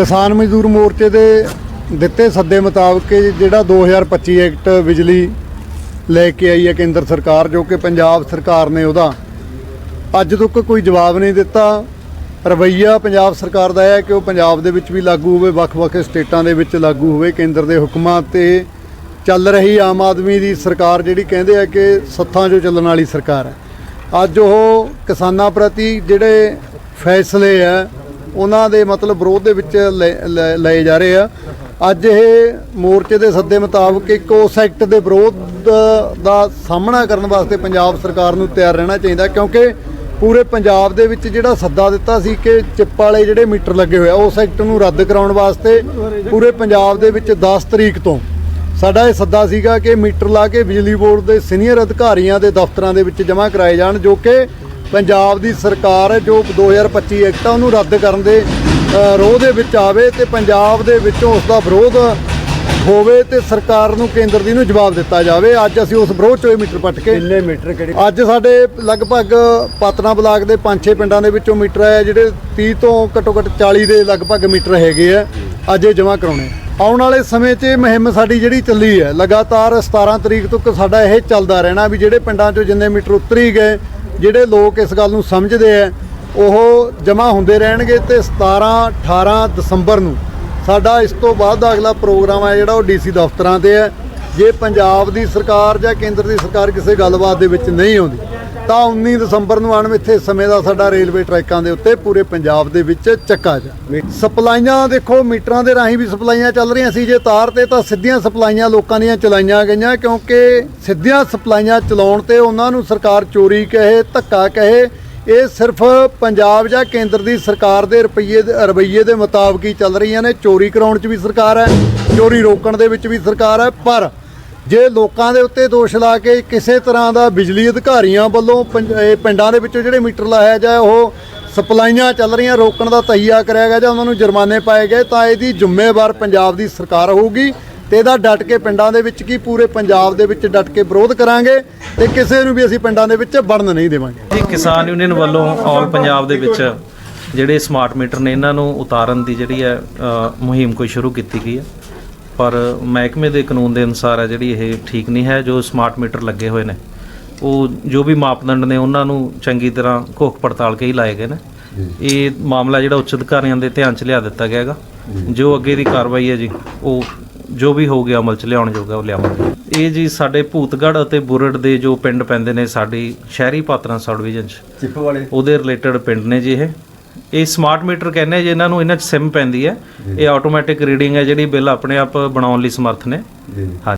ਕਿਸਾਨ ਮਜ਼ਦੂਰ ਮੋਰਚੇ ਦੇ ਦਿੱਤੇ ਸੱਦੇ ਮੁਤਾਬਕ ਇਹ ਜਿਹੜਾ 2025 ਐਕਟ ਬਿਜਲੀ ਲੈ ਕੇ ਆਈ ਹੈ ਕੇਂਦਰ ਸਰਕਾਰ, ਜੋ ਕਿ ਪੰਜਾਬ ਸਰਕਾਰ ਨੇ ਉਹਦਾ, ਅੱਜ ਤੱਕ ਕੋਈ ਜਵਾਬ ਨਹੀਂ ਦਿੱਤਾ। ਰਵੱਈਆ ਪੰਜਾਬ ਸਰਕਾਰ ਦਾ ਇਹ ਹੈ ਕਿ ਉਹ ਪੰਜਾਬ ਦੇ ਵਿੱਚ ਵੀ ਲਾਗੂ ਹੋਵੇ, ਵੱਖ-ਵੱਖ ਸਟੇਟਾਂ ਦੇ ਵਿੱਚ ਲਾਗੂ ਹੋਵੇ, ਕੇਂਦਰ ਦੇ ਹੁਕਮਾਂ ਤੇ ਚੱਲ ਰਹੀ ਆਮ ਆਦਮੀ ਦੀ ਸਰਕਾਰ ਜਿਹੜੀ ਕਹਿੰਦੇ ਆ ਕਿ ਸੱਥਾਂ 'ਚੋਂ ਚੱਲਣ ਵਾਲੀ ਸਰਕਾਰ ਹੈ। ਅੱਜ ਉਹ ਕਿਸਾਨਾਂ ਪ੍ਰਤੀ ਜਿਹੜੇ ਫੈਸਲੇ ਆ ਉਹਨਾਂ ਦੇ ਮਤਲਬ ਵਿਰੋਧ ਦੇ ਵਿੱਚ ਲੈ- ਲੈ- ਲਏ ਜਾ ਰਹੇ ਆ। ਅੱਜ ਇਹ ਮੋਰਚੇ ਦੇ ਸੱਦੇ ਮੁਤਾਬਕ ਇੱਕ ਉਸ ਐਕਟ ਦੇ ਵਿਰੋਧ ਦਾ ਸਾਹਮਣਾ ਕਰਨ ਵਾਸਤੇ ਪੰਜਾਬ ਸਰਕਾਰ ਨੂੰ ਤਿਆਰ ਰਹਿਣਾ ਚਾਹੀਦਾ, ਕਿਉਂਕਿ ਪੂਰੇ ਪੰਜਾਬ ਦੇ ਵਿੱਚ ਜਿਹੜਾ ਸੱਦਾ ਦਿੱਤਾ ਸੀ ਕਿ ਚਿੱਪ ਵਾਲੇ ਜਿਹੜੇ ਮੀਟਰ ਲੱਗੇ ਹੋਏ ਆ, ਉਸ ਐਕਟ ਨੂੰ ਰੱਦ ਕਰਾਉਣ ਵਾਸਤੇ ਪੂਰੇ ਪੰਜਾਬ ਦੇ ਵਿੱਚ 10 ਤਰੀਕ ਤੋਂ ਸਾਡਾ ਇਹ ਸੱਦਾ ਸੀਗਾ ਕਿ ਮੀਟਰ ਲਾ ਕੇ ਬਿਜਲੀ ਬੋਰਡ ਦੇ ਸੀਨੀਅਰ ਅਧਿਕਾਰੀਆਂ ਦੇ ਦਫ਼ਤਰਾਂ ਦੇ ਵਿੱਚ ਜਮ੍ਹਾਂ ਕਰਾਏ ਜਾਣ, ਜੋ ਕਿ ਪੰਜਾਬ ਦੀ ਸਰਕਾਰ ਹੈ ਜੋ 2025 ਐਕਟ ਆ ਉਹਨੂੰ ਰੱਦ ਕਰਨ ਦੇ ਰੋਹ ਦੇ ਵਿੱਚ ਆਵੇ ਤੇ ਪੰਜਾਬ ਦੇ ਵਿੱਚੋਂ ਉਸ ਦਾ ਵਿਰੋਧ ਹੋਵੇ ਤੇ ਸਰਕਾਰ ਨੂੰ ਕੇਂਦਰ ਦੀ ਨੂੰ ਜਵਾਬ ਦਿੱਤਾ ਜਾਵੇ। ਅੱਜ ਅਸੀਂ ਉਸ ਵਿਰੋਧ ਚੋਂ ਇਹ ਮੀਟਰ ਪੱਟ ਕੇ ਕਿੰਨੇ ਮੀਟਰ ਕਿਹੜੇ? ਅੱਜ ਸਾਡੇ ਲਗਭਗ ਪਾਤਨਾ ਬਲਾਕ ਦੇ 5-6 ਪਿੰਡਾਂ ਦੇ ਵਿੱਚੋਂ ਮੀਟਰ ਹੈ ਜਿਹੜੇ 30 ਤੋਂ ਘੱਟੋ ਘੱਟ 40 ਦੇ ਲਗਭਗ ਮੀਟਰ ਹੈਗੇ ਆ। ਅੱਜ ਇਹ ਜਮ੍ਹਾਂ ਕਰਾਉਣੇ। ਆਉਣ ਵਾਲੇ ਸਮੇਂ 'ਚ ਇਹ ਮੁਹਿੰਮ ਸਾਡੀ ਜਿਹੜੀ ਚੱਲੀ ਹੈ ਲਗਾਤਾਰ 17 ਤਰੀਕ ਤੱਕ ਸਾਡਾ ਇਹ ਚੱਲਦਾ ਰਹਿਣਾ ਵੀ ਜਿਹੜੇ ਪਿੰਡਾਂ 'ਚੋਂ ਜਿੰਨੇ ਮੀਟਰ ਉਤਰੀ ਗਏ ਜਿਹੜੇ ਲੋਕ ਇਸ ਗੱਲ ਨੂੰ ਸਮਝਦੇ ਆ, ਉਹ ਜਮ੍ਹਾਂ ਹੁੰਦੇ ਰਹਿਣਗੇ ਤੇ 17 18 ਦਸੰਬਰ ਨੂੰ ਸਾਡਾ ਇਸ ਤੋਂ ਬਾਅਦ ਦਾ ਅਗਲਾ ਪ੍ਰੋਗਰਾਮ ਹੈ ਜਿਹੜਾ ਉਹ ਡੀਸੀ ਦਫ਼ਤਰਾਂ ਤੇ ਹੈ। ਜੇ ਪੰਜਾਬ ਦੀ ਸਰਕਾਰ ਜਾਂ ਕੇਂਦਰ ਦੀ ਸਰਕਾਰ ਕਿਸੇ ਗੱਲਬਾਤ ਦੇ ਵਿੱਚ ਨਹੀਂ ਆਉਂਦੀ ਤਾਂ 19 ਦਸੰਬਰ ਨੂੰ ਅਣਮਿੱਥੇ ਸਮੇਂ ਦਾ ਸਾਡਾ ਰੇਲਵੇ ਟਰੈਕਾਂ ਦੇ ਉੱਤੇ ਪੂਰੇ ਪੰਜਾਬ ਦੇ ਵਿੱਚ ਚੱਕਾ ਜਾ। ਸਪਲਾਈਆਂ ਦੇਖੋ, ਮੀਟਰਾਂ ਦੇ ਰਾਹੀਂ ਵੀ ਸਪਲਾਈਆਂ ਚੱਲ ਰਹੀਆਂ ਸੀ। ਜੇ ਤਾਰ ਤੇ ਤਾਂ ਸਿੱਧੀਆਂ ਸਪਲਾਈਆਂ ਲੋਕਾਂ ਦੀਆਂ ਚਲਾਈਆਂ ਗਈਆਂ, ਕਿਉਂਕਿ ਸਿੱਧੀਆਂ ਸਪਲਾਈਆਂ ਚਲਾਉਣ ਤੇ ਉਹਨਾਂ ਨੂੰ ਸਰਕਾਰ ਚੋਰੀ ਕਹੇ, ਧੱਕਾ ਕਹੇ, ਇਹ ਸਿਰਫ ਪੰਜਾਬ ਜਾਂ ਕੇਂਦਰ ਦੀ ਸਰਕਾਰ ਦੇ ਰੁਪਈਏ ਦੇ ਰਵੱਈਏ ਦੇ ਮੁਤਾਬਕ ਹੀ ਚੱਲ ਰਹੀਆਂ ਨੇ। ਚੋਰੀ ਕਰਾਉਣ 'ਚ ਵੀ ਸਰਕਾਰ ਹੈ, ਚੋਰੀ ਰੋਕਣ ਦੇ ਵਿੱਚ ਵੀ ਸਰਕਾਰ ਹੈ, ਪਰ ਜੇ ਲੋਕਾਂ ਦੇ ਉੱਤੇ ਦੋਸ਼ ਲਾ ਕੇ ਕਿਸੇ ਤਰ੍ਹਾਂ ਦਾ ਬਿਜਲੀ ਅਧਿਕਾਰੀਆਂ ਵੱਲੋਂ ਪੰਜ- ਇਹ ਪਿੰਡਾਂ ਦੇ ਵਿੱਚੋਂ ਜਿਹੜੇ ਮੀਟਰ ਲਾਇਆ ਜਾਏ, ਉਹ ਸਪਲਾਈਆਂ ਚੱਲ ਰਹੀਆਂ, ਰੋਕਣ ਦਾ ਤਹੀਆ ਕਰਿਆ ਗਿਆ ਜਾਂ ਉਹਨਾਂ ਨੂੰ ਜੁਰਮਾਨੇ ਪਾਏ ਗਏ, ਤਾਂ ਇਹਦੀ ਜ਼ਿੰਮੇਵਾਰ ਪੰਜਾਬ ਦੀ ਸਰਕਾਰ ਹੋਊਗੀ ਤੇ ਇਹਦਾ ਡਟ ਕੇ ਪਿੰਡਾਂ ਦੇ ਵਿੱਚ ਕੀ ਪੂਰੇ ਪੰਜਾਬ ਦੇ ਵਿੱਚ ਡਟ ਕੇ ਵਿਰੋਧ ਕਰਾਂਗੇ ਤੇ ਕਿਸੇ ਨੂੰ ਵੀ ਅਸੀਂ ਪਿੰਡਾਂ ਦੇ ਵਿੱਚ ਵੜਨ ਨਹੀਂ ਦੇਵਾਂਗੇ। ਜੀ, ਕਿਸਾਨ ਯੂਨੀਅਨ ਵੱਲੋਂ ਆਲ ਪੰਜਾਬ ਦੇ ਵਿੱਚ ਜਿਹੜੇ ਸਮਾਰਟ ਮੀਟਰ ਨੇ, ਇਹਨਾਂ ਨੂੰ ਉਤਾਰਨ ਦੀ ਜਿਹੜੀ ਹੈ ਮੁਹਿੰਮ ਕੋਈ ਸ਼ੁਰੂ ਕੀਤੀ ਗਈ ਹੈ? ਪਰ ਮਹਿਕਮੇ ਦੇ ਕਾਨੂੰਨ ਦੇ ਅਨੁਸਾਰ ਹੈ ਜਿਹੜੀ ਇਹ ਠੀਕ ਨਹੀਂ ਹੈ ਜੋ ਸਮਾਰਟ ਮੀਟਰ ਲੱਗੇ ਹੋਏ ਨੇ ਉਹ ਜੋ ਵੀ ਮਾਪਦੰਡ ਨੇ ਉਹਨਾਂ ਨੂੰ ਚੰਗੀ ਤਰ੍ਹਾਂ ਘੋਖ ਪੜਤਾਲ ਕੇ ਹੀ ਲਾਏ ਗਏ ਨੇ। ਇਹ ਮਾਮਲਾ ਜਿਹੜਾ ਉੱਚ ਅਧਿਕਾਰੀਆਂ ਦੇ ਧਿਆਨ 'ਚ ਲਿਆ ਦਿੱਤਾ ਗਿਆ ਹੈਗਾ। ਜੋ। ਅੱਗੇ ਦੀ ਕਾਰਵਾਈ ਹੈ ਜੀ ਉਹ ਜੋ ਵੀ ਹੋਊਗਾ ਅਮਲ 'ਚ ਲਿਆਉਣ ਜੋਗਾ ਉਹ ਲਿਆਵਾਂਗੇ। ਇਹ ਜੀ ਸਾਡੇ ਭੂਤਗੜ੍ਹ ਅਤੇ ਬੁਰੜ ਦੇ ਜੋ ਪਿੰਡ ਪੈਂਦੇ ਨੇ ਸਾਡੀ ਸ਼ਹਿਰੀ ਪਾਤਰਾਂ ਸਬ ਡਿਵੀਜ਼ਨ 'ਚ ਚਿੱਪ ਵਾਲੇ। ਉਹਦੇ ਰਿਲੇਟਡ ਪਿੰਡ ਨੇ ਜੀ ਇਹ। ਇਹ ਸਮਾਰਟ ਮੀਟਰ ਕਹਿੰਦੇ ਜੀ ਇਹਨਾਂ ਨੂੰ ਇਹਨਾਂ 'ਚ ਸਿਮ ਪੈਂਦੀ ਹੈ ਇਹ ਆਟੋਮੈਟਿਕ ਰੀਡਿੰਗ ਹੈ ਜਿਹੜੀ ਬਿੱਲ ਆਪਣੇ ਆਪ ਬਣਾਉਣ ਲਈ ਸਮਰਥ ਨੇ। ਜੀ। ਹਾਂ।